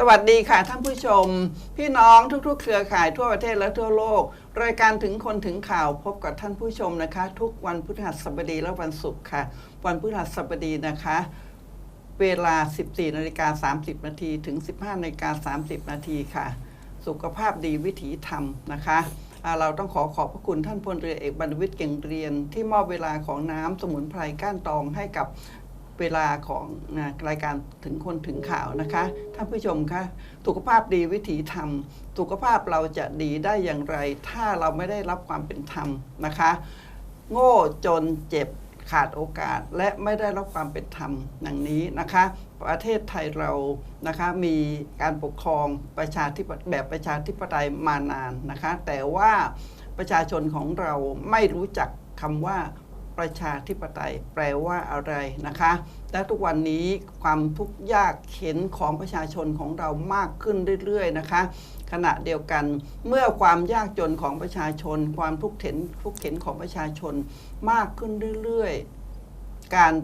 สวัสดีค่ะท่านผู้ชม พี่น้องทุกๆ เครือข่ายทั่วประเทศและทั่วโลก รายการถึงคนถึงข่าวพบกับท่านผู้ชมนะคะ ทุกวันพฤหัสบดีและวันศุกร์ค่ะ วันพฤหัสบดีนะคะ เวลา 14นาฬิกา30นาทีถึง 15นาฬิกา30นาทีค่ะ สุขภาพดีวิถีธรรมนะคะเราต้องขอขอบพระคุณท่านพลเรือเอกบรรวิทย์เก่งเรียน ที่มอบเวลาของน้ำสมุนไพรก้านตองให้กับ เวลาของรายการถึงคนถึงข่าวนะคะท่านผู้ชมคะสุขภาพดีวิถีธรรม สุขภาพเราจะดีได้อย่างไร ถ้าเราไม่ได้รับความเป็นธรรมนะคะ โง่จนเจ็บขาดโอกาสและไม่ได้รับความเป็นธรรมอย่างนี้นะคะ ประเทศไทยเรานะคะมีการปกครองประชาธิปแบบประชาธิปไตยมานานนะคะ แต่ว่าประชาชนของเราไม่รู้จักคำว่า ประชาธิปไตยแปลว่าอะไรนะคะ และทุกวันนี้ความทุกข์ยากเข็นของประชาชนของเรามากขึ้นเรื่อยๆนะคะ ขณะเดียวกันเมื่อความยากจนของประชาชน ความทุกข์เข็นทุกข์เข็นของประชาชนมากขึ้นเรื่อยๆ การ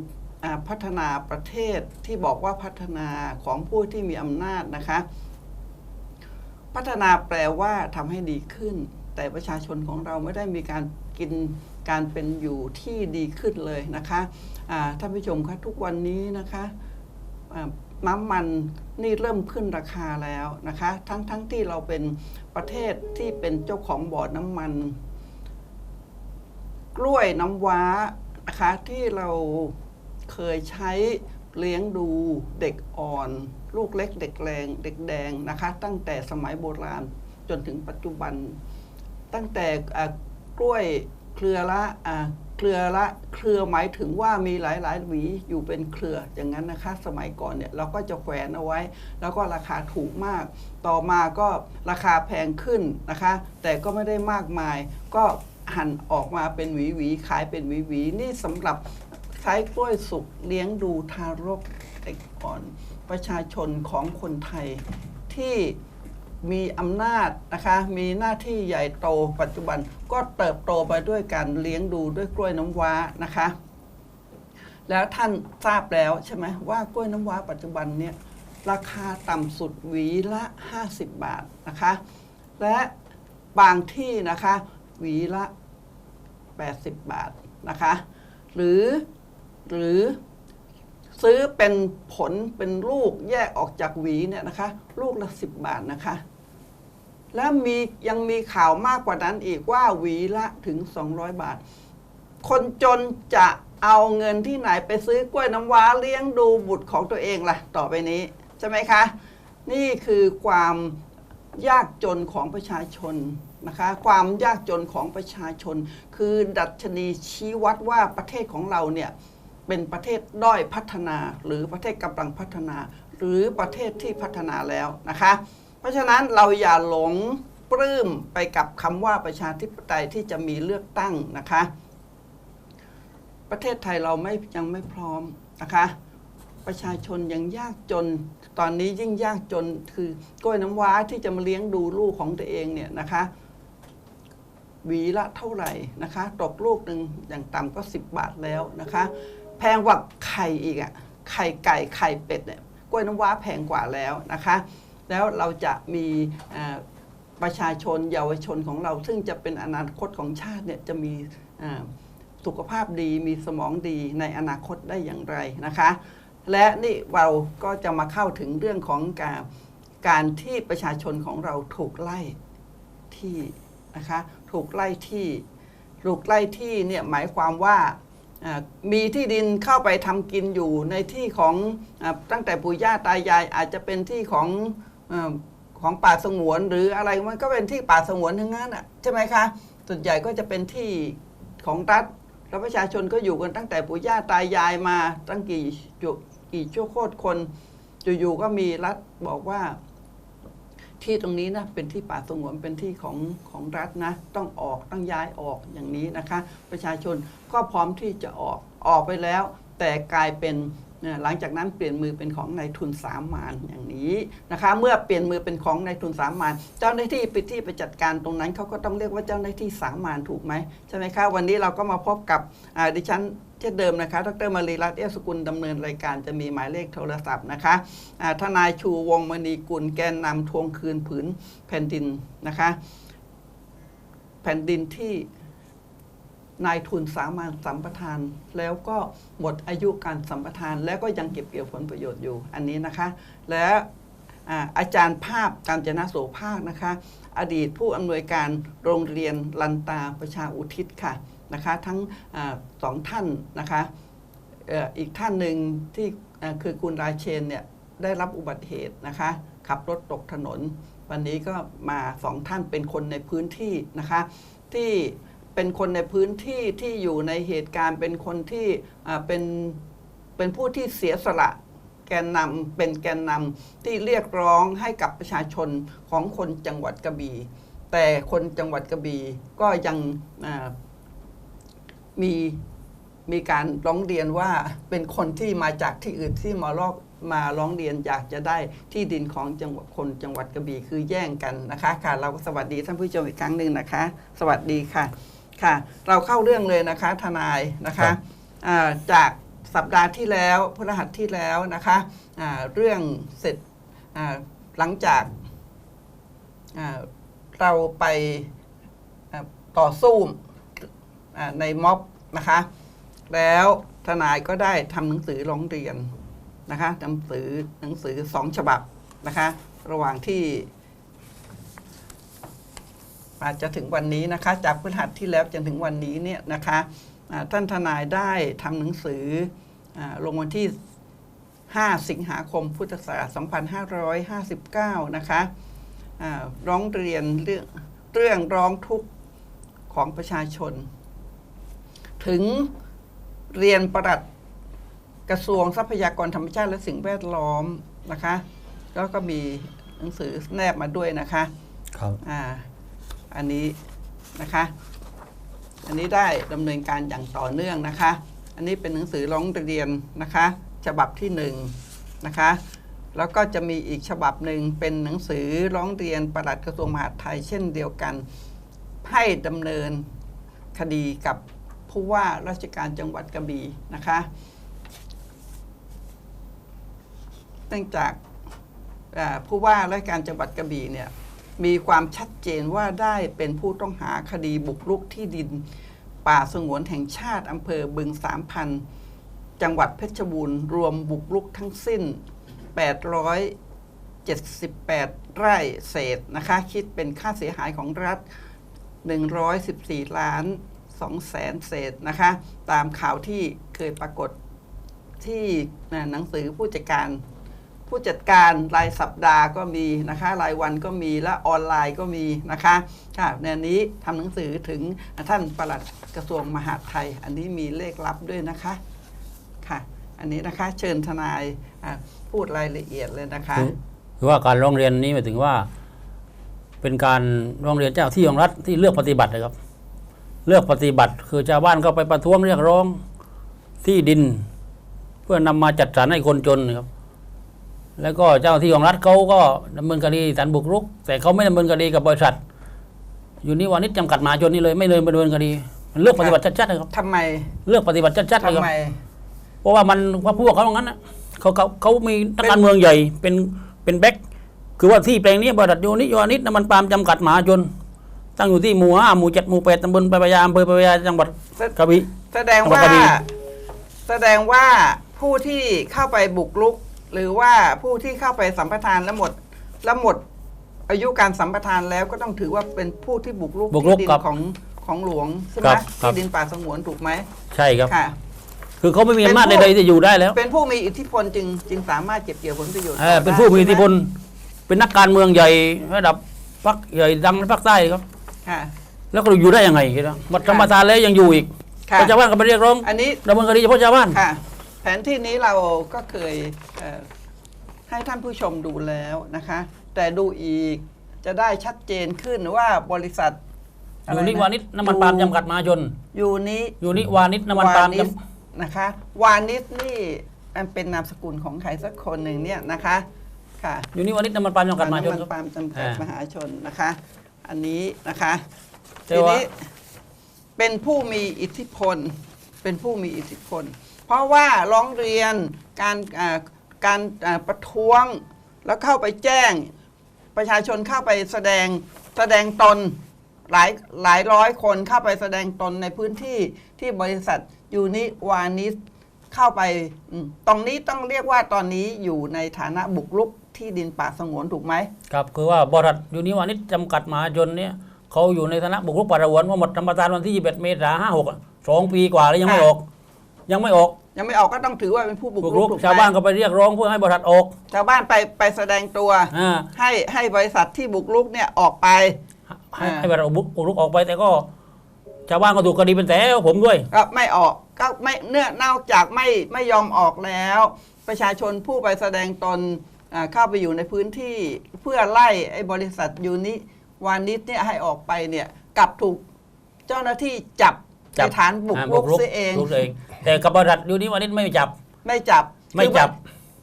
พัฒนาประเทศที่บอกว่าพัฒนาของผู้ที่มีอำนาจนะคะ พัฒนาแปลว่าทำให้ดีขึ้น แต่ประชาชนของเราไม่ได้มีการกิน การเป็นอยู่ที่ดีขึ้นเลยนะคะท่านผู้ชมคะทุกวันนี้นะคะน้ำมันนี่เริ่มขึ้นราคาแล้วนะคะ ทั้งทั้งที่เราเป็นประเทศที่เป็นเจ้าของบ่อน้ำมัน กล้วยน้ำว้านะคะที่เราเคยใช้เลี้ยงดูเด็กอ่อน ลูกเล็กเด็กแรงเด็กแดงนะคะ ตั้งแต่สมัยโบราณจนถึงปัจจุบัน ตั้งแต่กล้วย เครือละอ่าเครือละเครือหมายถึงว่ามีหลายๆหวีอยู่เป็นเครืออย่างนั้นนะคะ สมัยก่อนเนี่ยเราก็จะแขวนเอาไว้ แล้วก็ราคาถูกมาก ต่อมาก็ราคาแพงขึ้นนะคะ แต่ก็ไม่ได้มากมาย ก็หั่นออกมาเป็นหวีหวีขายเป็นหวีหวีนี่สำหรับใช้กล้วยสุกเลี้ยงดูทารกเด็กอ่อนประชาชนของคนไทยที่ มีอำนาจนะคะมีหน้าที่ใหญ่โตปัจจุบันก็เติบโตไปด้วยการเลี้ยงดูด้วยกล้วยน้ำว้านะคะ แล้วท่านทราบแล้วใช่ไหมว่ากล้วยน้ำว้าปัจจุบันเนี่ยราคาต่ำสุดหวีละ 50 บาทนะคะ และบางที่นะคะหวีละ 80 บาทนะคะ หรือหรือซื้อเป็นผลเป็นลูกแยกออกจากหวีเนี่ยนะคะ ลูกละ 10 บาทนะคะ แล้วมียังมีข่าวมากกว่านั้นอีกว่าหวีละถึง 200 บาท คนจนจะเอาเงินที่ไหนไปซื้อกล้วยน้ำว้าเลี้ยงดูบุตรของตัวเองล่ะ ต่อไปนี้ ใช่ไหมคะ นี่คือความยากจนของประชาชนนะคะ ความยากจนของประชาชน คือดัชนีชี้วัดว่าประเทศของเราเนี่ยเป็นประเทศด้อยพัฒนา หรือประเทศกำลังพัฒนา หรือประเทศที่พัฒนาแล้วนะคะ ราะฉะนั้นเราอย่าหลงปลื้มไปกับคำว่าประชาธิปไตยที่จะมีเลือกตั้งนะคะ ประเทศไทยเราไม่ยังไม่พร้อมนะคะ ประชาชนยังยากจน ตอนนี้ยิ่งยากจนคือกล้วยน้ำว้าที่จะมาเลี้ยงดูลูกของตัวเองเนี่ยนะคะหวีละเท่าไหร่นะคะ ตกลูกหนึ่งอย่างต่ำก็ 10 บาทแล้วนะคะ แพงกว่าไข่อีกอะ่ะไข่ไก่ไข่เป็ดเนี่ยกล้วยน้ำว้าแพงกว่าแล้วนะคะ แล้วเราจะมีประชาชนเยาวชนของเรา ซึ่งจะเป็นอนาคตของชาติเนี่ยจะมีสุขภาพดีมีสมองดีในอนาคตได้อย่างไรนะคะ และนี่เราก็จะมาเข้าถึงเรื่องของการการที่ประชาชนของเราถูกไล่ที่นะคะถูกไล่ที่ถูกไล่ที่เนี่ยหมายความว่ามีที่ดินเข้าไปทำกินอยู่ในที่ของอตั้งแต่ปู่ย่าตายายอาจจะเป็นที่ของ ของป่าสงวนหรืออะไรมันก็เป็นที่ป่าสงวนทั้งนั้นอะใช่ไหมคะส่วนใหญ่ก็จะเป็นที่ของรัฐแล้วประชาชนก็อยู่กันตั้งแต่ปู่ย่าตายายมาตั้งกี่จุกี่ชั่วโคตรคนอยู่ๆก็มีรัฐบอกว่า ที่ตรงนี้นะเป็นที่ป่าสงวนเป็นที่ของของรัฐนะ ต้องออกต้องย้ายออกอย่างนี้นะคะ ประชาชนก็พร้อมที่จะออกออกไปแล้ว แต่กลายเป็น หลังจากนั้นเปลี่ยนมือเป็นของนายทุนสามานอย่างนี้นะคะ เมื่อเปลี่ยนมือเป็นของนายทุนสามานเจ้าหน้าที่ไปที่ไปจัดการตรงนั้นเขาก็ต้องเรียกว่าเจ้าหน้าที่สามานถูกไหมใช่ไหมคะวันนี้เราก็มาพบกับดิฉันเช่นเดิมนะคะ ดรมารีรัตน์เอสกุลดำเนินรายการจะมีหมายเลขโทรศัพท์นะคะทนายชูวงมณีกุลแกนนำทวงคืนผืนแผ่นดินนะคะ แผ่นดินที่ นายทุนสามารถสัมปทาน แล้วก็หมดอายุการสัมปทาน แล้วก็ยังเก็บเกี่ยวผลประโยชน์อยู่อันนี้นะคะ และอาจารย์ภาพการจนะโสภาคนะคะ อดีตผู้อำนวยการโรงเรียนลันตาประชาอุทิศค่ะนะคะทั้งอสองท่านนะคะอ,อีกท่านหนึ่งที่คือคุณราเชนเนี่ยได้รับอุบัติเหตุนะคะ ขับรถตกถนน วันนี้ก็มาสองท่านเป็นคนในพื้นที่นะคะ ที่ เป็นคนในพื้นที่ที่อยู่ในเหตุการณ์ เป็นคนที่เป็นเป็นผู้ที่เสียสละแกนนำเป็นแกนนำที่เรียกร้องให้กับประชาชนของคนจังหวัดกระบี่แต่คนจังหวัดกระบี่ก็ยังมีมีการร้องเรียนว่าเป็นคนที่มาจากที่อื่นที่มาลอกมาร้องเรียนอยากจะได้ที่ดินของจังหวัดคนจังหวัดกระบี่คือแย่งกันนะคะค่ะเราก็สวัสดีท่านผู้ชมอีกครั้งหนึ่งนะคะ สวัสดีค่ะ ค่ะ เราเข้าเรื่องเลยนะคะทนายนะครัคะบอ่าจากสัปดาห์ที่แล้วพฤหัสที่แล้วนะคะอ่าเรื่องเสร็จอ่าหลังจากอ่าเราไปอ่าต่อสู้อ่าในม็อบนะคะ แล้วทนายก็ได้ทำหนังสือร้องเรียนนะคะหนังสือหนังสือสองฉบับนะคะ ระหว่างที่ อาจจะถึงวันนี้นะคะ จากพฤหัสที่แล้วจนถึงวันนี้เนี่ยนะคะอ่าท่านทนายได้ทำหนังสืออาลงวันที่ 5 สิงหาคมพุทธศักราช2559 นะคะอ่าร้องเรียนเรื่องเรื่องร้องทุกข์ของประชาชน ถึงเรียนประหลัดกระทรวงทรัพยากรธรรมชาติและสิ่งแวดล้อมนะคะ แล้วก็มีหนังสือแนบมาด้วยนะคะ ครับอ่า อันนี้นะคะ อันนี้ได้ดำเนินการอย่างต่อเนื่องนะคะ อันนี้เป็นหนังสือร้องเรียนนะคะ ฉบับที่หนึ่งนะคะ แล้วก็จะมีอีกฉบับหนึ่งเป็นหนังสือร้องเรียนปลัดกระทรวงมหาดไทยเช่นเดียวกัน ให้ดำเนินคดีกับผู้ว่าราชการจังหวัดกระบี่นะคะเนื่องจากผู้ว่าราชการจังหวัดกระบี่เนี่ย มีความชัดเจนว่าได้เป็นผู้ต้องหาคดีบุกรุกที่ดิน ป่าสงวนแห่งชาติอำเภอบึงสามพันจังหวัดเพชรบูรณ์รวมบุกรุกทั้งสิ้น 878 ไร่เศษนะคะ คิดเป็นค่าเสียหายของรัฐ 114 ล้าน2แสนเศษนะคะ ตามข่าวที่เคยปรากฏที่หนังสือผู้จัดการ ผู้จัดการรายสัปดาห์ก็มีนะคะ รายวันก็มีและออนไลน์ก็มีนะคะค่ะในนี้ทำหนังสือถึงท่านปลัดกระทรวงมหาดไทย อันนี้มีเลขลับด้วยนะคะค่ะ อันนี้นะคะเชิญทนายพูดรายละเอียดเลยนะคะคือว่าการร้องเรียนนี้หมายถึงว่า เป็นการร้องเรียนเจ้าที่ของรัฐที่เลือกปฏิบัตินะครับ เลือกปฏิบัติ คือชาวบ้านก็ไปประท้วงเรียกร้องที่ดิน เพื่อนำมาจัดสรรให้คนจนนะครับ แล้วก็เจ้าที่ของรัฐเขาก็ดำเนินคดีฐานบุกรุก แต่เขาไม่ดำเนินคดีกับบริษัท อยู่นี่วันนี้จำกัดมหาชนนี่เลยไม่เลยดำเนินคดีมันเลือกปฏิบัติชัดๆนะครับทำไมเลือกปฏิบัติชัดๆเลยคทำรับไมเพราะว่ามันว่าพวกเขาตรงนั้นนะเขาเขาเขามีนักการเมืองใหญ่เป็นเป็นแบ็คคือว่าที่แปลงนี้บริษัทโยนิโยนิดน้ำมันปาล์มจำกัดมหาชนตั้งอยู่ที่หมู่ห้าหมู่เจ็ดหมู่แปดตำบลปะพยาอำเภอปะพยาจังหวัดกระบี่ แสดงว่าจังหวัดกระบี่แสดงว่าผู้ที่เข้าไปบุกรุก หรือว่าผู้ที่เข้าไปสัมปทานแล้วหมดแล้วหมดอายุการสัมปทานแล้วก็ต้องถือว่าเป็นผู้ที่บุกรุกบุกรุกที่ดินครับของของหลวงใช่ไหคมรับครับ ที่ดินป่าสงวนถูกไหมใช่ครับ ค่ะ คือเขาไม่มีเป็นอำนาจผู้ ใดๆที่อยู่ได้แล้วเป็นผู้มีอิทธิพลจึงจึงสามารถเก็บเกี่ยวผลประโยชน์เออต่อเป็นได้ผู้มีอิทธิพลใช่ไหเป็นนักการเมืองใหญ่ระดับพรรคใหญ่ดังในภาคใต้ครับ ค่ะ แล้วก็อยู่ได้ยังไงครับหมดสัมปทานแล้วยังอยู่อีกค่ะ ก็ชาวบ้านก็ไปเรียกร้องอันนี้ดำเนินคดีเฉพาะชาวบ้าน ค่ะ แผนที่นี้เราก็เคยเอ่อให้ท่านผู้ชมดูแล้วนะคะ แต่ดูอีกจะได้ชัดเจนขึ้นว่าบริษัทอยู่นิวานิชน้ำมันปาล์มจำกัดมหาชนอยู่นี้อยู่นิวานิชน้ำมันปาล์มวานิจำชนะคะ วานิชนี่มันเป็นนามสกุลของใครสักคนหนึ่งเนี่ยนะคะค่ะอยู่นี่วันนี้น้ำมันปาล์มจำกัดมหาชนน้ำคมัรับนปาล์มจำกัดอ่ามมหาชนนะคะ อันนี้นะคะแต่ทีว่านี้เป็นผู้มีอิทธิพล เป็นผู้มีอิทธิพล เพราะว่าร้องเรียนการการประท้วงแล้วเข้าไปแจ้งประชาชนเข้าไปแสดงแสดงตนหลายหลายร้อยคนเข้าไปแสดงตนในพื้นที่ที่บริษัทยูนิวานิสเข้าไปตรงนี้ต้องเรียกว่าตอนนี้อยู่ในฐานะบุกรุกที่ดินป่าสงวนถูกไหมครับคือว่าบริษัทยูนิวานิชจำกัดมหาชนเนี่ยเขาอยู่ในฐานะบุกรุกป่าสงวนว่าหมดธรรมทานวันที่ 21 เมษายน56สองปีกว่าแล้วยังไม่ออก ยังไม่ออกยังไม่ออกก็ต้องถือว่าเป็นผู้บุกบุกรุรุกกถูกไหมชาวบ้านก็ไปเรียกร้องเพื่อให้บริษัทออกชาวบ้านไปไปแสดงตัว อ่าให้ให้บริษัทที่บุกรุกเนี่ยออกไป ให้อ่า ให้บริษัทบุกบุกรุกออกไป แต่ก็ ชาวบ้านก็ถูกคดีเป็นแถวผมด้วย ก็ไม่ออกก็ไม่เนื่อนอกจากไม่ไม่ยอมออกแล้ว ประชาชนผู้ไปแสดงตนอ่าเข้าไปอยู่ในพื้นที่เพื่อไล่ไอ้บริษัทยูนิวานิชเนี่ยให้ออกไปเนี่ยกลับถูกเจ้าหน้าที่จับจั ในบฐานบุกอ่ารุกเสียเองบุกรุกเอง แต่กับบริษัทยูนิวานิชไม่จับ ไม่จับไม่คือจับ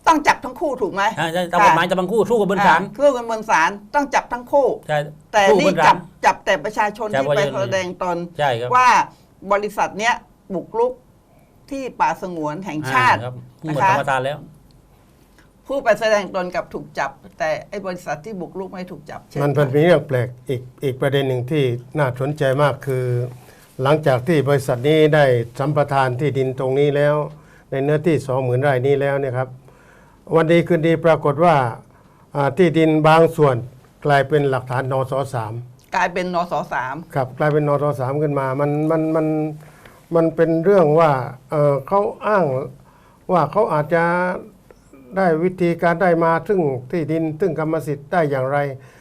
ต้องจับทั้งคู่ถูกไหมอ่าตามกฎหมายจะบังคู่สู้กับบนศาลอ่สู้กันบนศาลต้องจับทั้งคู่ใช่แต่สู้นี่บนศาจัลบจับแต่ประชาชนจับที่ไปประชาชนแสดงตนใช่ครับว่าบริษัทเนี้ยบุกรุกที่ป่าสงวนแห่งชาติอ่ครับหมนะดคะธรรมทานแล้วผู้ไปแสดงตนกับถูกจับ แต่ไอ้บริษัทที่บุกรุกไม่ถูกจับใช่ไหมันเป็นเรื่องแปลกอีกอีกประเด็นหนึ่งที่น่าสนใจมากคือ หลังจากที่บริษัทนี้ได้สัมปทานที่ดินตรงนี้แล้ว ในเนื้อที่สองหมื่นไร่นี้แล้วเนี่ยครับ วันดีคืนดีปรากฏว่าอ่าที่ดินบางส่วนกลายเป็นหลักฐานนสสามกลายเป็นนสสามครับกลายเป็นนสสามขึ้นมา มันมันมันมันเป็นเรื่องว่าเอ่อเขาอ้างว่าเขาอาจจะได้วิธีการได้มาซึ่งที่ดินซึ่งกรรมสิทธิ์ได้อย่างไร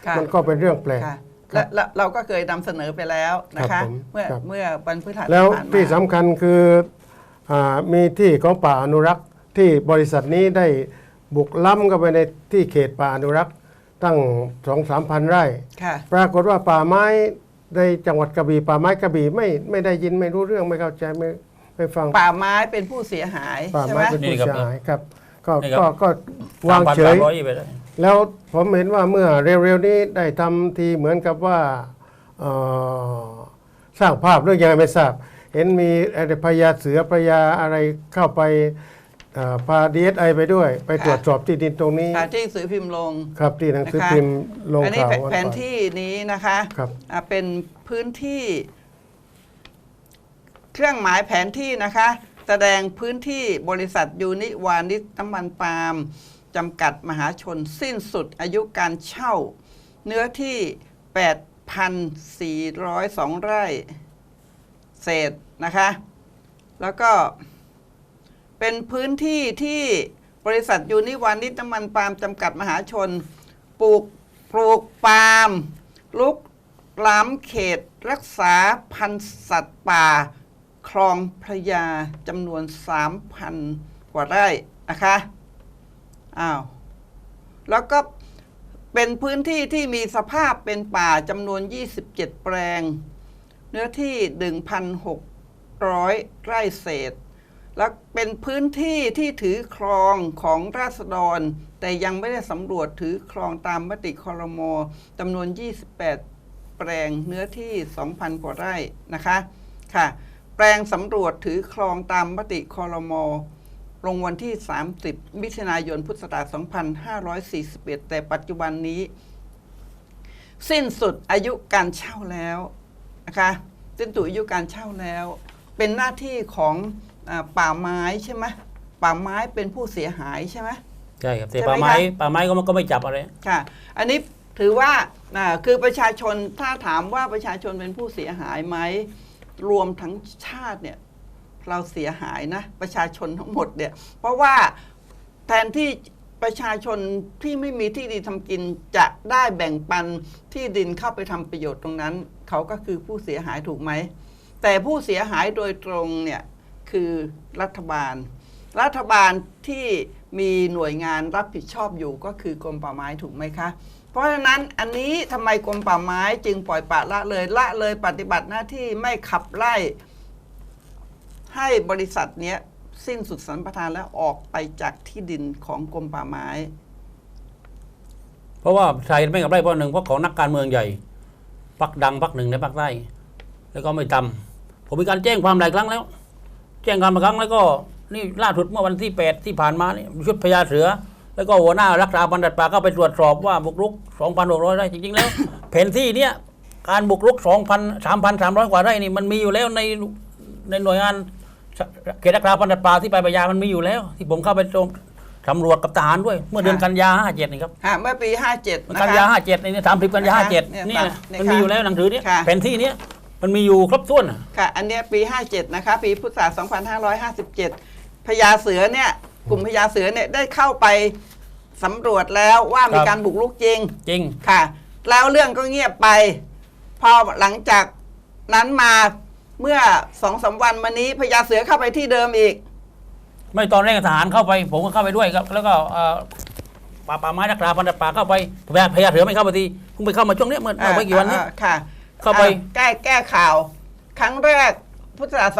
ค่ะมันก็เป็นเรื่องแปลกค่ะ และและเราก็เคยนำเสนอไปแล้วนะครัคะ บผมเมื่อครับ เมื่อวันพฤหัสแล้วที่ผ่านมา ที่สำคัญคืออามีที่ของป่าอนุรักษ์ที่บริษัทนี้ได้บุกล้ำเข้าไปในที่เขตป่าอนุรักษ์ตั้งสองสามพันไร่ ค่ะ ปรากฏว่าป่าไม้ในจังหวัดกระบี่ป่าไม้กระบี่ไม่ไม่ได้ยินไม่รู้เรื่องไม่เข้าใจไม่ไม่ฟัง ป่าไม้เป็นผู้เสียหายป่าใช่ไหไม้มเป็นนี่ผู้ครับเสียหายครับ ก็นี่ครับ ก็ก็วางเฉย3,300ไปเลย แล้วผมเห็นว่าเมื่อเร็วๆนี้ได้ทำทีเหมือนกับว่าเอ่อสร้างภาพเรื่องยังไงไม่ทราบ เห็นมีอะไรพญาเสือพญาอะไรเข้าไปเอ่อพาดีเอสไอไปด้วย ไปตรวจสอบที่ดินตรงนี้ค่ะที่สื่อพิมพ์ลงครับที่หนังสือนะคะพิมพ์ลงอันนี้ข่าวแผนวันแผนก่อนที่นี้นะคะครับอ่าเป็นพื้นที่ เครื่องหมายแผนที่นะคะ แสดงพื้นที่บริษัทยูนิวานิชน้ำมันปาล์ม จำกัดมหาชนสิ้นสุดอายุการเช่า เนื้อที่ 8,402 ไร่ เศษนะคะ แล้วก็เป็นพื้นที่ที่บริษัทยูนิวานิชน้ำมันปาล์มจำกัดมหาชน ปลูกปลูกปาล์มลุกล้ำเขตรักษาพันธุ์สัตว์ป่า คลองพระยาจำนวน 3,000 กว่าไร่นะคะ อ้าวแล้วก็เป็นพื้นที่ที่มีสภาพเป็นป่าจำนวน 27 แปลง เนื้อที่ 1,600 ไร่เศษ และเป็นพื้นที่ที่ถือครองของราษฎร แต่ยังไม่ได้สำรวจถือครองตามมติคอรมอจำนวน 28 แปลงเนื้อที่ 2,000 กว่าไร่นะคะค่ะ แปลงสำรวจถือครองตามมติคอรมอ ลงวันที่ 30 มิถุนายน พุทธศักราช 2541 แต่ปัจจุบันนี้ สิ้นสุดอายุการเช่าแล้วนะคะสิ้นสุดอายุการเช่าแล้ว เป็นหน้าที่ของอาป่าไม้ใช่ไหมป่าไม้เป็นผู้เสียหายใช่ไหมใช่ครับแต่ใช่ไหมป่าไม้คะป่าไม้ก็มันก็ไม่จับอะไรค่ะ อันนี้ถือว่าอ่าคือประชาชนถ้าถามว่าประชาชนเป็นผู้เสียหายไหมรวมทั้งชาติเนี่ย เราเสียหายนะประชาชนทั้งหมดเนี่ยเพราะว่าแทนที่ประชาชนที่ไม่มีที่ดินทำกินจะได้แบ่งปันที่ดินเข้าไปทำประโยชน์ตรงนั้น เขาก็คือผู้เสียหายถูกไหม แต่ผู้เสียหายโดยตรงเนี่ยคือรัฐบาล รัฐบาลที่มีหน่วยงานรับผิดชอบอยู่ก็คือกรมป่าไม้ถูกไหมคะ เพราะฉะนั้นอันนี้ทำไมกรมป่าไม้จึงปล่อยปละละเลยละเลยปฏิบัติหน้าที่ไม่ขับไล่ ให้บริษัทเนี้ยสิ้นสุดสัมปทานแล้วออกไปจากที่ดินของกรมป่าไม้ เพราะว่าใช่ไม่กับไรเพราะหนึ่งเพราะของนักการเมืองใหญ่พักดังพักหนึ่งในภาคใต้แล้วก็ไม่ทำผมมีการแจ้งความหลายครั้งแล้ว แจ้งการบาครั้งแล้วก็นี่ล่าสุดเมื่อวันที่แปดที่ผ่านมานี่ชุดพญาเสือ แล้วก็หัวหน้ารักษาพันธุ์ป่าก็ไปตรวจสอบว่าบุกรุก2,600ไร่จริงๆแล้ว แผนที่เนี้ยการบุกรุก2,000 3,300 กว่าไร่นี่มันมีอยู่แล้วในในหน่วยงาน เขตรักษาพันธุ์สัตว์ป่าที่ไปปยามันมีอยู่แล้ว ที่ผมเข้าไปตรงสำรวจกับทหารด้วย เมื่อเดือนค่ะกันยา57นี่ครับฮะเมื่อปี57นะกันคะยา57นี่สามสิบกันยานะคะ57เนี่ยนี่ค่ะนะเนี่ยมันมีอยู่แล้วหนังสือเนี้ยค่ะ แผนที่เนี้ยมันมีอยู่ครบถ้วนอะค่ะ อันเนี้ยปี 57 นะคะ ปีพุทธศักราช2557 พญาเสือเนี่ย กลุ่มพญาเสือเนี่ยได้เข้าไปสำรวจแล้วว่ามีการบุกรุกจริง จริง ค่ะ แล้วเรื่องก็เงียบไป พอหลังจากนั้นมา เมื่อสองสามวันมานี้พญาเสือเข้าไปที่เดิมอีก ไม่ตอนแรกทหารเข้าไป ผมก็เข้าไปด้วยครับ แล้วก็เอ่อป่าป่าไม้รักษาพันธุ์สัตว์ป่าเข้าไปพญาพญาเสือไม่เข้าไปทีเพิ่งไปเข้ามาช่วงเนี้ยเมื่อเมื่อไม่กี่วันนี้อ่าค่ะเข้าไป อ่แก้แก้ข่าว ครั้งแรกพุทธศักราช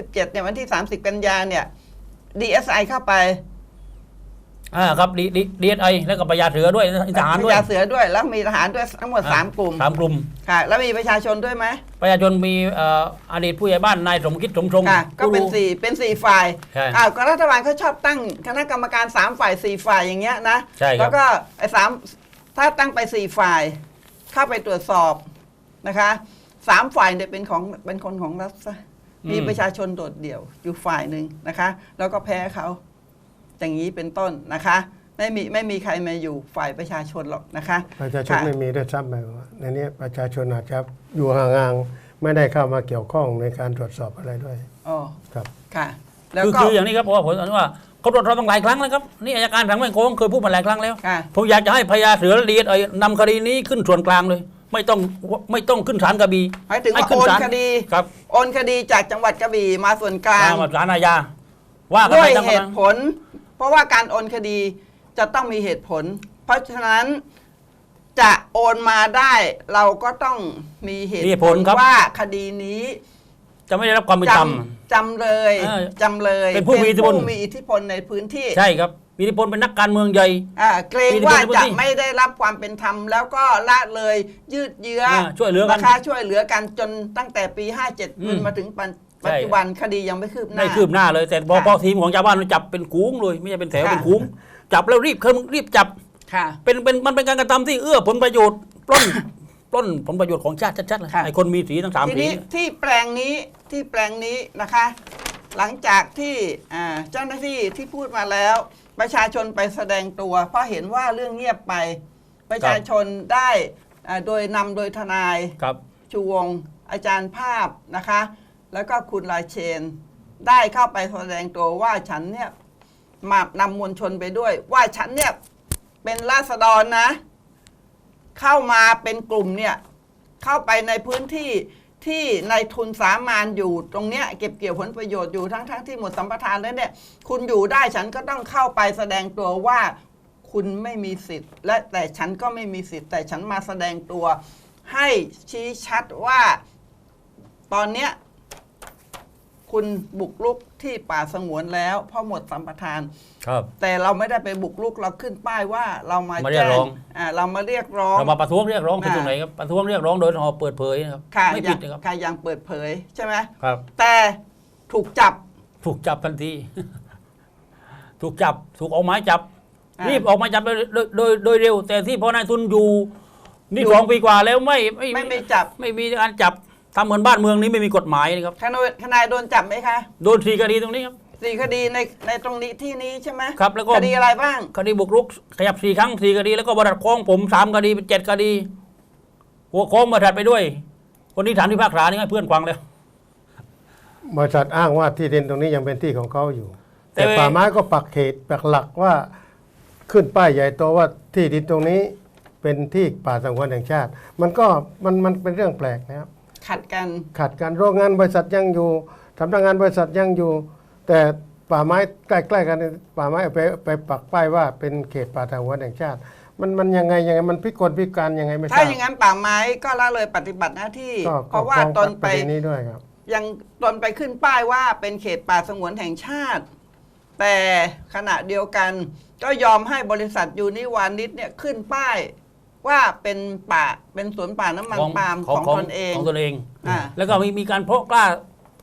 2557 เนี่ยวันที่ 30 กันยาเนี่ย DSI เข้าไป อ่าครับดีดีดีเอสไอแล้วก็พญาเสือด้วยทหารพด้วยญาเสือด้วยแล้วมีทหารด้วยทั้งหมดอ่า3กลุ่มสามกลุ่มค่ะแล้วมีประชาชนด้วยไหมประชาชนมีเอ่ออดีตผู้ใหญ่บ้านนายสมคิดสมทรงค่ะก็เป็นผู้รู้สี่เป็นสี่ฝ่ายใช่อ้าวก็รัฐบาลเขาชอบตั้งคณะกรรมการสามฝ่ายสี่ฝ่ายอย่างเงี้ยนะใช่ครับแล้วก็ไอ้สามถ้าตั้งไปสี่ฝ่าย เข้าไปตรวจสอบนะคะสามฝ่ายเนี่ยเป็นของเป็นคนของรัฐซะมีประชาชนโดดเดี่ยวอยู่ฝ่ายหนึ่งนะคะ แล้วก็แพ้เขา อย่างนี้เป็นต้นนะคะ ไม่มีไม่มีใครมาอยู่ฝ่ายประชาชนหรอกนะคะ ประชาชนค่ะไม่มีด้วยซ้ำไปว่าในนี้ประชาชนอาจจะอยู่ห่างๆไม่ได้เข้ามาเกี่ยวข้องในการตรวจสอบอะไรด้วยอ๋อครับค่ะ แล้วคือก็คืออย่างนี้ครับเพราะว่าผมว่าเขาตรวจสอบตั้งหลายครั้งแล้วครับนี่อายการทางแม่งโค้งเคยพูดมาหลายครั้งแล้วค่ะผมอยากจะให้พญาเสือดีเออนำคดีนี้ขึ้นส่วนกลางเลยไม่ต้องไม่ต้องขึ้นศาลกระบี่หมายถึงให้ว่าขึ้โอนศาลคดีครับโอนคดีจากจังหวัดกระบี่มาส่วนกลางตามศาลอาญาว่ากันด้วยไปตามเหกำลัตุงผลเพ ราะว่าการโอนคดีจะต้องมีเหตุผล เพราะฉะนั้นจะโอนมาได้เราก็ต้องมีเหตุมีเหตุผลครับ ว่าคดีนี้จะไม่ได้รับความเป็นจธรรมำจำเลยเออจำเลยเป็นผู้มีอิทธิพลมีอิทธิพลในพื้นที่ใช่ครับมีอิทธิพลเป็นนักการเมืองใหญ่ อ่าเกรงมีอิทธิพลว่าในพื้นจะที่ไม่ได้รับความเป็นธรรม แล้วก็ละเลยยืดเยื้ออ่าช่วยเหลือกัน นะคะช่วยเหลือกันจนตั้งแต่ปี 57จอืนมมาถึง ปัจใช่ปัจจุบันคดียังไม่คืบหน้าไม่คืบหน้าเลย แต่พอค่ะพอทีมของชาวบ้านจับเป็นกุ้งเลย ไม่ใช่เป็นแถวค่ะเป็นกุ้งจับแล้วรีบเคมรีบจับค่ะเป็นเป็นมันเป็นการกระทำที่เอื้อผลประโยชน์ปล้นปล้นผลประโยชน์ของชาติชัดๆเลยค่ะไอ้คนมีสีทั้งสามทีสีนี้ที่แปลงนี้ที่แปลงนี้นะคะ หลังจากที่อ่าเจ้าหน้าที่ที่พูดมาแล้ว ประชาชนไปแสดงตัว เพราะเห็นว่าเรื่องเงียบไป ประชาชนได้อ่าโดยนำโดยทนายครับชูวงศ์อาจารย์ภาพนะคะ แล้วก็คุณลายเชน ได้เข้าไปแสดงตัวว่าฉันเนี่ยมานำมวลชนไปด้วย ว่าฉันเนี่ยเป็นราษฎรนะ เข้ามาเป็นกลุ่มเนี่ยเข้าไปในพื้นที่ที่ในทุนสามานอยู่ตรงเนี้ยเก็บเกี่ยวผลประโยชน์อยู่ทั้งทั้งที่หมดสัมปทานแล้วเนี่ย คุณอยู่ได้ฉันก็ต้องเข้าไปแสดงตัวว่าคุณไม่มีสิทธิ์ และแต่ฉันก็ไม่มีสิทธิ์ แต่ฉันมาแสดงตัวให้ชี้ชัดว่า ตอนเนี้ย คุณบุกรุกที่ป่าสงวนแล้วเพราะหมดสัมปทาน ครับ แต่เราไม่ได้ไปบุกรุกเราขึ้นป้ายว่าเรามามาเรียกแจ้ร้งอง อ่าเรามาเรียกร้อง เรามาประท้วงเรียกร้องเป็นอ่าตรงไหนครับประท้วงเรียกร้องโดยหอเปิดเผยนะครับค่ะไม่อผิย่าดงนะครับค่ะอย่างเปิดเผยใช่ไหมครับ แต่ถูกจับถูกจับทันที ถูกจับถูกออกหมายจับ อ่ารี รีบออกหมายจับโดยโดยโดยโดยเร็ว แต่ที่พอนายทุนอยู่ นี่อยู่ สองปีกว่าแล้วไม่ไม่ไม่มีจับ ไม่มีการจับ ทำเหมือนบ้านเมืองนี้ไม่มีกฎหมายนะครับทนายทนายโดนจับไหมคะ โดนสี่คดีตรงนี้ครับสี่คดีในในตรงนี้ที่นี้ใช่ไหมครับแล้วก็คดีอะไรบ้าง คดีบุกรุกขยับสี่ครั้งสี่คดี แล้วก็บริษัทคล้องผมสามคดีเป็นเจ็ดคดี หัวโค้งมาถัดไปด้วย คนนี้ฐานพิพากษานี่ให้เพื่อนควังแล้วบริษัทอ้างว่าที่ดินตรงนี้ยังเป็นที่ของเขาอยู่แต่แต่ป่าไม้ก็ปักเขตปักหลักว่าขึ้นป้ายใหญ่โตว่าที่ดินตรงนี้เป็นที่ป่าสงวนแห่งชาติ มันก็มันมันเป็นเรื่องแปลกนะครับ ขัดกัน ขัดกันโรงงานบริษัทยังอยู่สำนักงานบริษัทยังอยู่ แต่ป่าไม้ใกล้ๆกันเนี่ยป่าไม้เอาไปไปปักป้ายว่าเป็นเขตป่าสงวนแห่งชาติ มันมันยังไงยังไงมันพิกลพิการยังไงไม่ทถ้าราบอย่างนั้นป่าไม้ก็ละเลยปฏิบัติหน้าที่ก็เพราะว่าก็ฟ้องตนไปประเด็นนี้ด้วยครับยังตนไปขึ้นป้ายว่าเป็นเขตป่าสงวนแห่งชาติ แต่ขณะเดียวกันก็ยอมให้บริษัทยูนิวานิชเนี่ยขึ้นป้าย ว่าเป็นป่าเป็นสวนป่าน้ำมันปาล์มของตนเองของตนเองอ่าแล้วก็มีมีการเพาะกล้า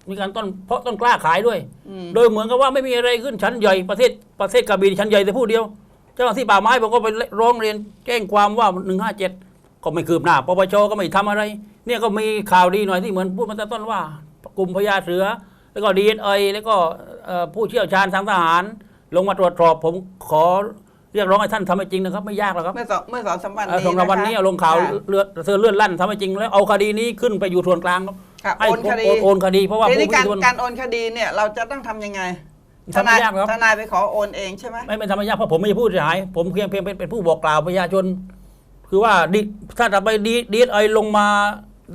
มีการต้นเพาะต้นกล้าขายด้วยอืมโดยเหมือนกับว่าไม่มีอะไรขึ้นชั้นใหญ่ประเทศประเทศกระบี่ชั้นใหญ่แต่ผู้เดียว เจ้าหน้าที่ป่าไม้ผมก็ไปร้องเรียนแจ้งความว่า157ก็ไม่คืบหน้าปปชก็ไม่ทำอะไร เนี่ยก็มีข่าวดีหน่อยที่เหมือนพูดมาตั้งต้นว่า กลุ่มพญาเสือ แล้วก็ดีเอแล้วก็เอ่อผู้เชี่ยวชาญทางทหาร ลงมาตรวจสอบผมขอ เรียกร้องให้ท่านทำให้จริงนะครับ ไม่ยากหรอกครับเมื่อสองเมื่อสองสามวันเอ่อนี้สองสามวันนี้เอาลงข่าวค่ะ เลือดเสือเลื่อนลั่นทำให้จริงแล้วเอาคดีนี้ขึ้นไปอยู่ส่วนกลางครับค่ะให้โอนคดี โอนโอนคดีเพราะว่าทีผู้นี้มีการส่วนการโอนคดีเนี่ยเราจะต้องทำยังไงททำไม่นายยากครับทนายไปขอโอนเองใช่ไหม ไม่ไม่ทำไม่ยากเพราะผมไม่ใช่ผู้เสียหาย ผมเพียงเพียงเป็นเป็นผู้บอกกล่าวประชาชน คือว่าดิถ้าจะไปดีดีไอลงมา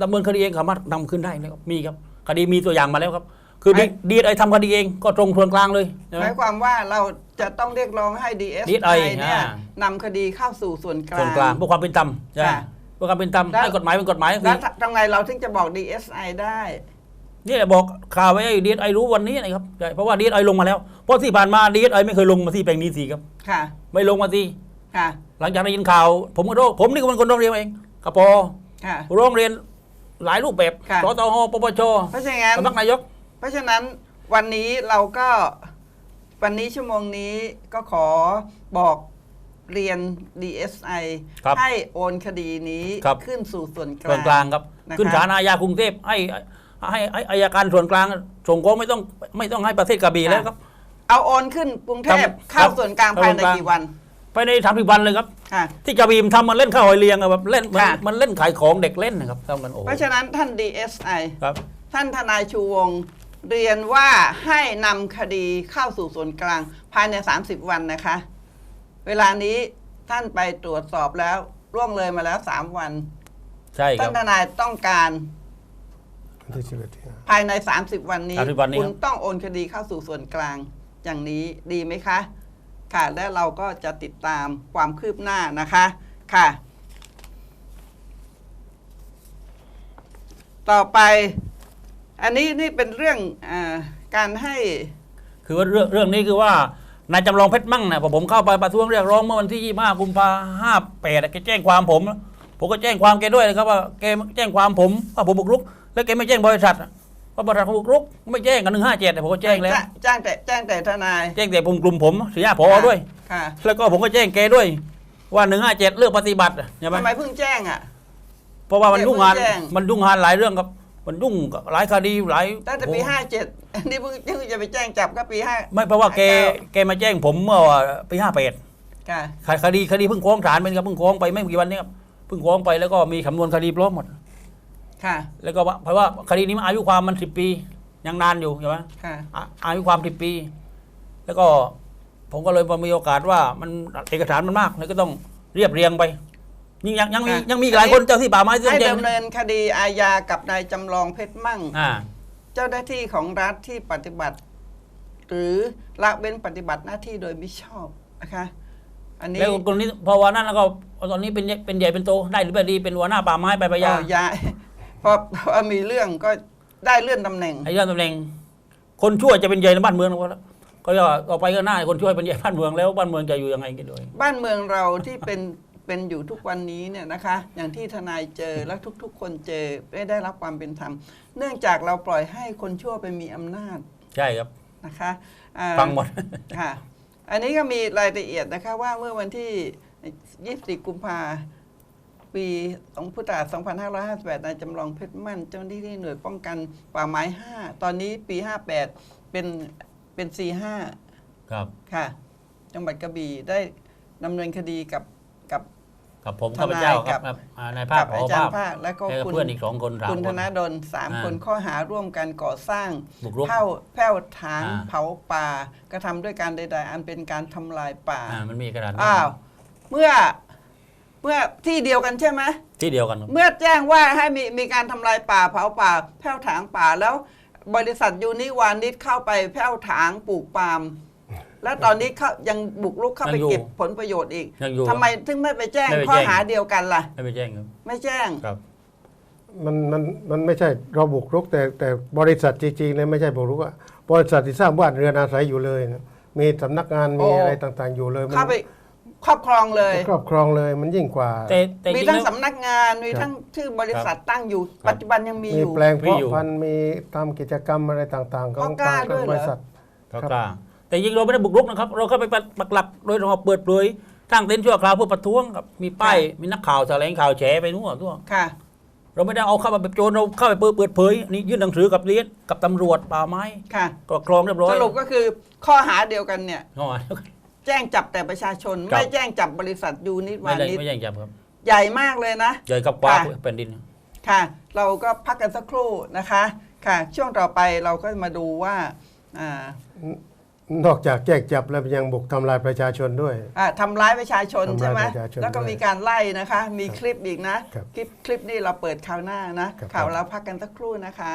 ดำเนินคดีเองสามารถนำขึ้นได้นะครับมีครับ คดีมีตัวอย่างมาแล้วครับ คือดีไอทำคดีเองก็ตรงส่วนกลางเลยใช่ไหหมมายความว่าเราจะต้องเรียกร้องให้ DSI DSI เนี่ยอ่านำคดีเข้าสู่ส่วนกลาส่วนกลางงเพื่อความเป็นธรรมใช่ค่ะเพื่อความเป็นธรรมแล้วให้กฎหมายเป็นกฎหมายก็คืแล้วอทำไงเราถึงจะบอก DSI ได้นี่แหละบอกข่าวไว้ดีไอรู้วันนี้นะครับใช่เพราะว่าดีไอลงมาแล้วเพราะที่ผ่านมาดีไอไม่เคยลงมาที่แปลงนี้สิครับค่ะ ไม่ลงมาที่ค่ะ หลังจากได้ยินข่าว ผมก็โรผมนี่ก็เป็นคนร้องเรียนเองกปค่ะร้องเรียนหลายรูปแบบค่ะสตหปปชเพราะฉะนั้นสำนักนายกเพ ราะฉะนั้นวันนี้เราก็วันนี้ชั่วโมงนี้ก็ขอบอกเรียน DSI ครับให้โอนคดีนี้ครับ ขึ้นสู่ส่วนกส่วนกลาลางงครับนะคะขึ้นศาลอาญากรุงเทพให้ให้ให้อายการส่วนกลางส่งฟ้องไม่ต้องไม่ต้องให้ประเทศกระบี่แล้วครับ เอาโอนขึ้นกรุงเทพครับเข้าส่วนกลางครับภายในส่วนกลางกี่วันไปในสามสิบวันเลยครับ ค่ะ ที่กระบี่มันทำมันเล่นข้าวหอยเลียงอะแบบเล่นมันค่ะ มันเล่นขายของเด็กเล่นนะครับทำกันโอ้โหเพราะฉะนั้นท่าน DSI ครับ ท่านทนายชูวงศ์ เรียนว่าให้นำคดีเข้าสู่ส่วนกลางภายใน 30 วันนะคะ เวลานี้ท่านไปตรวจสอบแล้วล่วงเลยมาแล้ว 3 วัน ใช่คท่ารับนทนายต้องการที่สิบเอ็ดที่ห้าภายใน 30 วันนี้ 30วันนี้คุณครับต้องโอนคดีเข้าสู่ส่วนกลางอย่างนี้ดีไหมคะ ค่ะ และเราก็จะติดตามความคืบหน้านะคะ ค่ะ ต่อไป อันนี้นี่เป็นเรื่องอาการให้คือว่าเรื่องเรื่องนี้คือว่านายจำลองเพชรมั่งนะพอผมเข้าไปประท้วงเรียกร้องเมื่อวันที่ 25 กุมภาห้าแปดแกแจ้งความผม ผมก็แจ้งความแกด้วยนะครับว่าแกแจ้งความผมว่าผมบุกรุก แล้วแกไม่แจ้งบริษัทว่าบริษัทเขาบุกรุก ไม่แจ้งกันหนึ่งห้าเจ็ดผมก็แจ้งแล้วแจ้งแต่แจ้งแต่ทนาย แจ้งแต่ผมกลุ่มผมสีหน้าพอด้วยค่ะแล้วก็ผมก็แจ้งแกด้วยว่าหนึ่งห้าเจ็ดเลือกปฏิบัติใช่ไหมทำไมเพิ่งแจ้งอะเพราะว่ามันยุ่งงานแจ้งมันยุ่งงานหลายเรื่องครับ มันยุ่งกับหลายคดีหลายตั้งแต่ปีโอ้ห้าเจ็ดอันนี้เพิ่งเพิ่งจะไปแจ้งจับก็ปีห้าไม่เพราะว่าแกแกมาแจ้งผมเมื่อปีห้าแปดค่ะคดีคดีเพิ่งฟ้องศาลไปครับเพิ่งฟ้องไปไม่กี่วันนี้ครับเพิ่งฟ้องไปแล้วก็มีคำนวณคดีพร้อมหมด ค่ะ แล้วก็ว่าเพราะว่าคดีนี้มันอายุความมันสิบปี ยังนานอยู่ใช่ไหมค่ะอะอายุความสิบปี แล้วก็ผมก็เลยพอมีโอกาสว่ามันเอกสารมันมากแล้วก็ต้องเรียบเรียงไป ยังยังยังมีค่ะ ยังมีอีกหลายคนเจ้าที่ป่าไม้ที่ต้ให้องแจ้งดำเนินคดีอาญากับนายจำลองเพชรมั่ง อ่า เจ้าหน้าที่ของรัฐที่ปฏิบัติ หรือละเว้นปฏิบัติหน้าที่โดยมิชอบนะคะ อันนี้แล้วคนนี้พอวันนั้นแล้วก็ตอนนี้เป็นเป็นใหญ่เป็นโตได้หรือไม่ดีเป็นหัวหน้าป่าไม้ไปพะยาก็ย้ายพอพอมีเรื่องก็ได้เลื่อนตำแหน่ง ไอ้เรื่องตำแหน่งคนชั่วจะเป็นใหญ่ในบ้านเมืองแล้วก็จะต่อไปก็หน้าคนชั่วเป็นใหญ่บ้านเมืองแล้วบ้านเมืองจะอยู่ยังไงกันด้วย บ้านเมืองเราที่เป็น เป็นอยู่ทุกวันนี้เนี่ยนะคะ อย่างที่ทนายเจอและทุกๆ คนเจอไม่ได้รับความเป็นธรรม เนื่องจากเราปล่อยให้คนชั่วไปมีอำนาจใช่ครับนะคะอ่าฟังหมด ค่ะ อันนี้ก็มีรายละเอียดนะคะว่าเมื่อวันที่ 24 กุมภาปี2พุทธศักราช2558นายจำลองเพชรมั่น เจ้าหน้าที่หน่วยป้องกันป่าไม้ 5 ตอนนี้ปี 58 เป็นเป็น 45 ครับ ค่ะ จังหวัดกระบี่ได้ดำเนินคดีกับ กับกับผมทนายข้าพเจ้าคกัรับบครับอ่านายภากัคบขออาจารภาย์พภาคและก็แล้วก็คุณเพื่อนอีกสองคนสามคุณคธนนดลสามอ่าคนข้อหาร่วมกันก่อสร้างบุกรุกแผ้วแผ้วถางอ่าเผาป่ากระทำด้วยการใด ๆ อันเป็นการทำลายป่าอ่ามันมีกระดาษอ้าวเมื่อเมื่อที่เดียวกันใช่ไหมที่เดียวกันครับเมื่อแจ้งว่าให้มีมีการทำลายป่าเผาป่าแผ้วถางป่าแล้ว บริษัทยูนิวานิชเข้าไปแผ้วถางปลูกปาล์ม แล้วตอนนี้เขายังบุกรุกเข้าไปเก็บผลประโยชน์อีกยังอยู่ทำไมถึงไม่ไปแจ้งไม่ไปข้อแจ้งหาเดียวกันล่ะ ไม่ไปแจ้งครับไม่แจ้งครับมันมันมันไม่ใช่เราบุกรุกแต่แต่บริษัทจริงๆเนี่ยไม่ใช่บุกรุกอะบริษัทที่สร้างบ้านเรือนอาศัยอยู่เลยนะมีสำนักงานมีโอ้อะไรต่างๆ อยู่เลยมันเข้าไปครอบครองเลย ครอบครองเลยมันยิ่งกว่าแต่แต่จมีริงทั้งแล้วสำนักงานมีครับทั้งชื่อบริษัทตั้งอยู่ครับปัจจุบันยังมีมีอยู่แปลงมีเพาะอยู่พันธุ์มีทำกิจกรรมอะไรต่างๆ ของก็กล้าทางด้วยเหรอบริษัทเขาครับกล้า แต่จริงเราไม่ได้บุกรุกนะครับ เราเข้าไปปักหลักโดยเราเปิดเผยตั้งเต็นท์ชั่วคราวเพื่อประท้วงครับมีป้ายมีนักข่าวแถลงข่าวแฉไปนู่นทั่วค่ะ เราไม่ได้เอาเข้ามาแบบโจรเราเข้าไปเปิดเปิดเผยนี่ยื่นหนังสือกับเรียนกับตำรวจป่าไม้ค่ะก็กรองเรียบร้อยสรุปก็คือข้อหาเดียวกันเนี่ยอ๋อแจ้งจับแต่ประชาชนครับไม่แจ้งจับบริษัทยูนิตไม่วาได้นิชไม่แย่งจับครับ ใหญ่มากเลยนะใหญ่กับกว้างค่ะแผ่นดินค่ะ เราก็พักกันสักครู่นะคะ ค่ะ ช่วงต่อไปเราก็มาดูว่าอ่า นอกจากแจ้งจับแล้วยังบุกทำลายประชาชนด้วย อ่าทำร้ายประชาชนทำร้ายใช่ไหมประชาชนแล้วก็ด้วยมีการไล่นะคะ มีคลิปอีกนะ ครับคลิปคลิปนี้เราเปิดคราวหน้านะ ครับ ข่าวเราพักกันสักครู่นะคะ